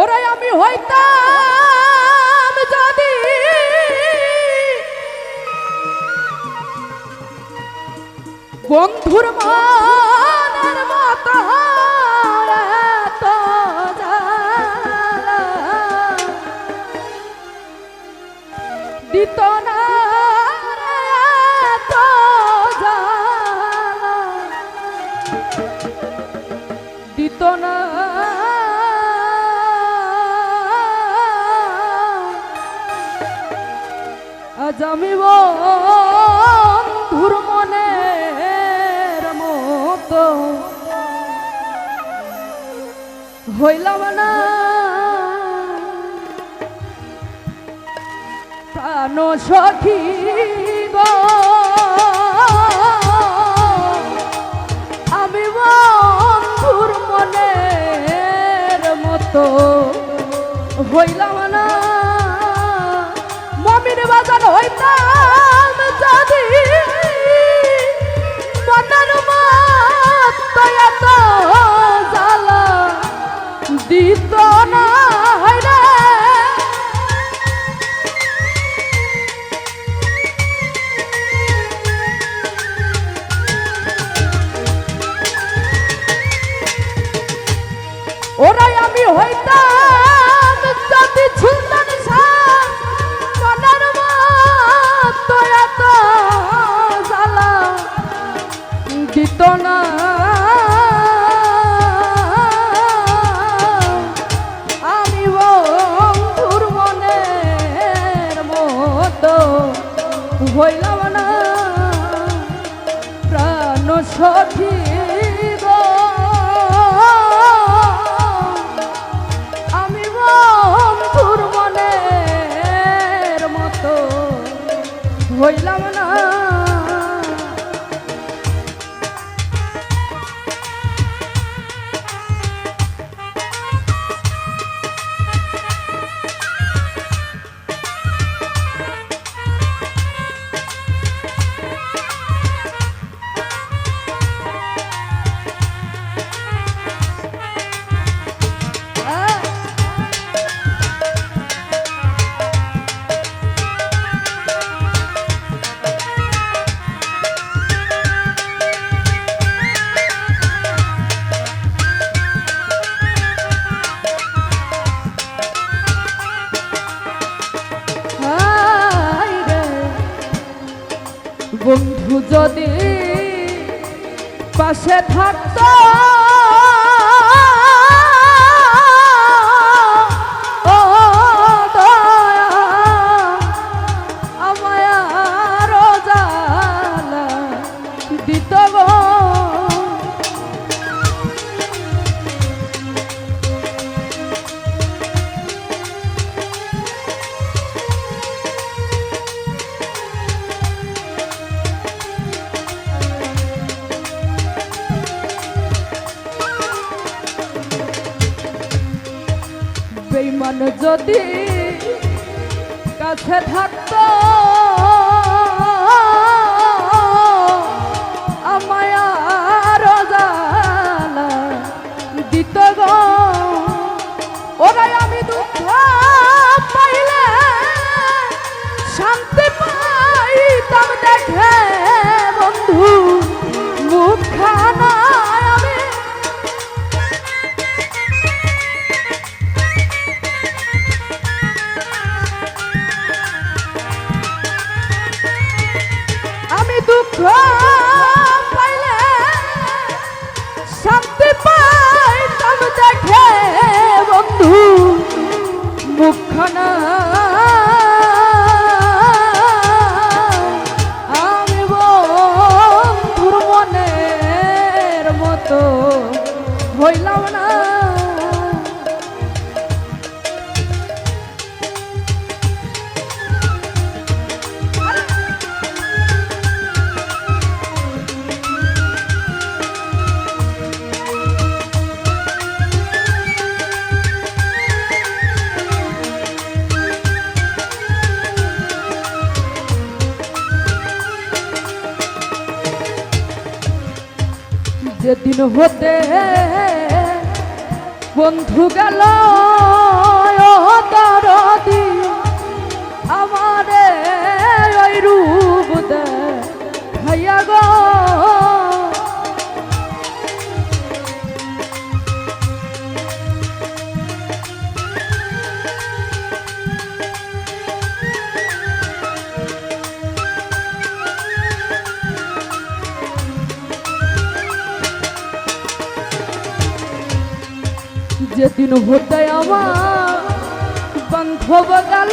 ওরাই আমি হইতাম যদি। বন্ধুর মানের মত দিত না মতো হইলাম প্রাণ সখী আমি বন্ধুর মনের মতো হইলাম হইলাম না। যদি পাশে থাকতো বেইমান যদি কাছে থাকতো যেদিন হতে বন্ধু গেল যেদিন হতে আমার। বান্ধব গেল।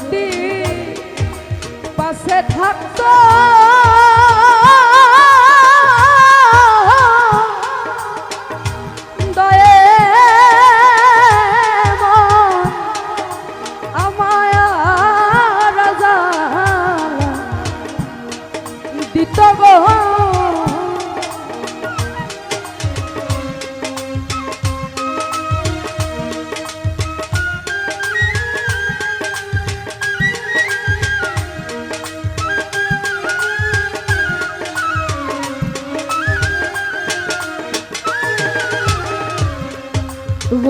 যদি পাশে থাকতো।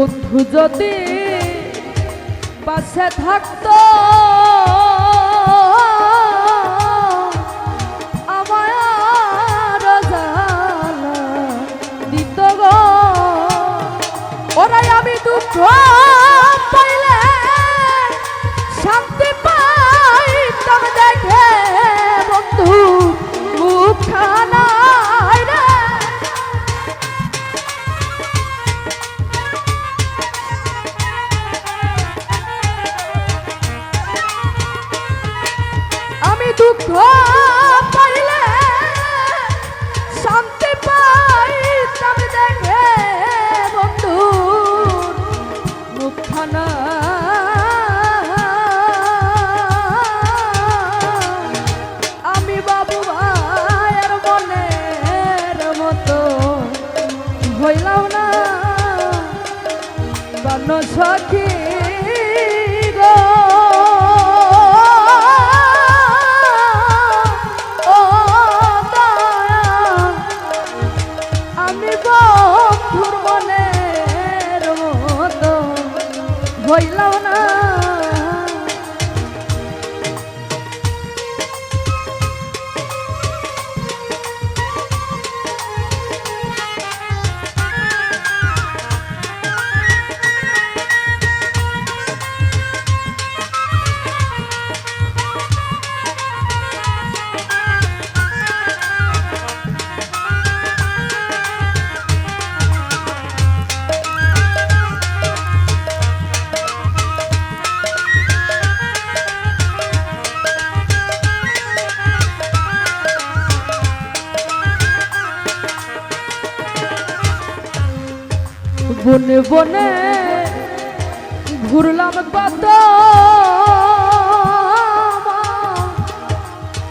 বন্ধু যদি পাশে থাকত দিত গো। ওরাই আমি দুঃখ দুঃখ পাইলে শান্তি পাইতাম দেখে বন্ধু মুখখানা আমি বাবু ভাইয়ের মনের মতো হইলাম না। বান সখী হইলাম না বনে বনে ঘুরলাম কত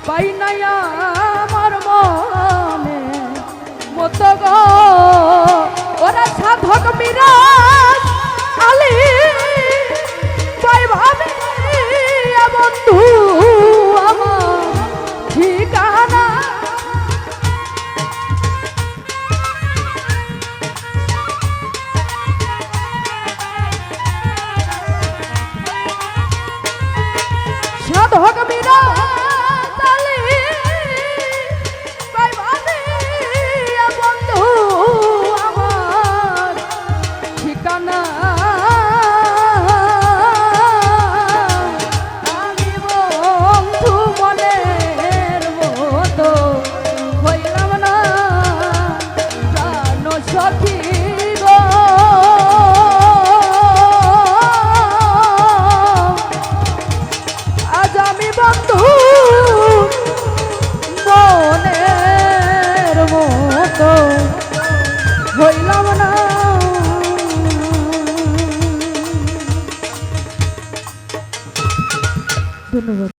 পাই নাই আমার মনে মতো গো। ওরা সাধক মিরাজ